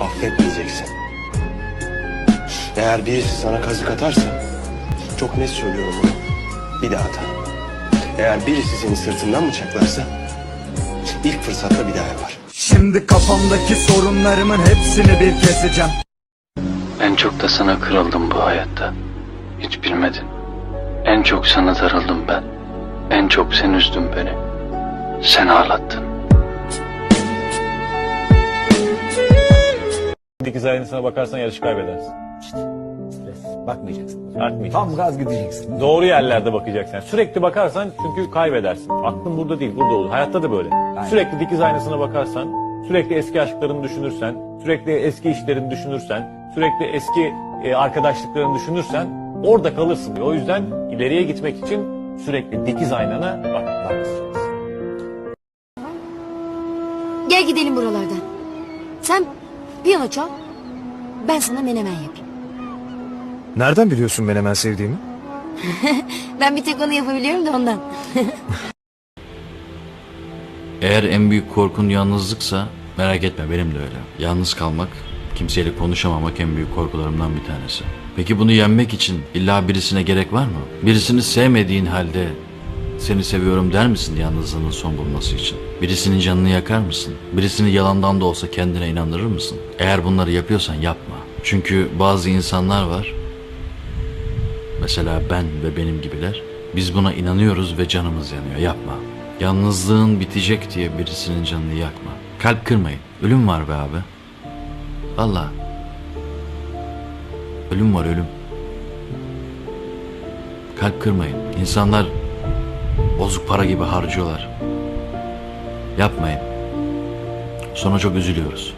affetmeyeceksin. Eğer birisi sana kazık atarsa, çok net söylüyorum bunu, bir daha ata. Eğer birisi seni sırtından bıçaklarsa, ilk fırsatta bir daha yapar. Şimdi kafamdaki sorunlarımın hepsini bir keseceğim En çok da sana kırıldım bu hayatta. Hiç bilmedin. En çok sana darıldım ben. En çok sen üzdün beni. Sen ağlattın. Dikiz aynasına bakarsan yarışı kaybedersin. Bakmayacaksın. Artmayacaksın. Tam gaz gideceksin. Doğru yerlerde bakacaksın. Sürekli bakarsan çünkü kaybedersin. Aklın burada değil, burada olur. Hayatta da böyle. Sürekli dikiz aynasına bakarsan, sürekli eski aşklarını düşünürsen, sürekli eski işlerini düşünürsen, sürekli eski e, arkadaşlıklarını düşünürsen orada kalırsın. O yüzden ileriye gitmek için sürekli dikiz aynana bak. bakacaksın. Gel gidelim buralardan. Sen piyano çal. Ben sana menemen yapayım. Nereden biliyorsun menemen sevdiğimi? Ben bir tek onu yapabiliyorum da ondan. Eğer en büyük korkun yalnızlıksa merak etme benim de öyle. Yalnız kalmak, kimseyle konuşamamak en büyük korkularımdan bir tanesi. Peki bunu yenmek için illa birisine gerek var mı? Birisini sevmediğin halde seni seviyorum der misin yalnızlığının son bulması için? Birisinin canını yakar mısın? Birisini yalandan da olsa kendine inandırır mısın? Eğer bunları yapıyorsan yapma. Çünkü bazı insanlar var. Mesela ben ve benim gibiler. Biz buna inanıyoruz ve canımız yanıyor. Yapma. Yalnızlığın bitecek diye birisinin canını yakma. Kalp kırmayın. Ölüm var be abi. Valla. Ölüm var ölüm. Kalp kırmayın. İnsanlar bozuk para gibi harcıyorlar. Yapmayın. Sonra çok üzülüyoruz.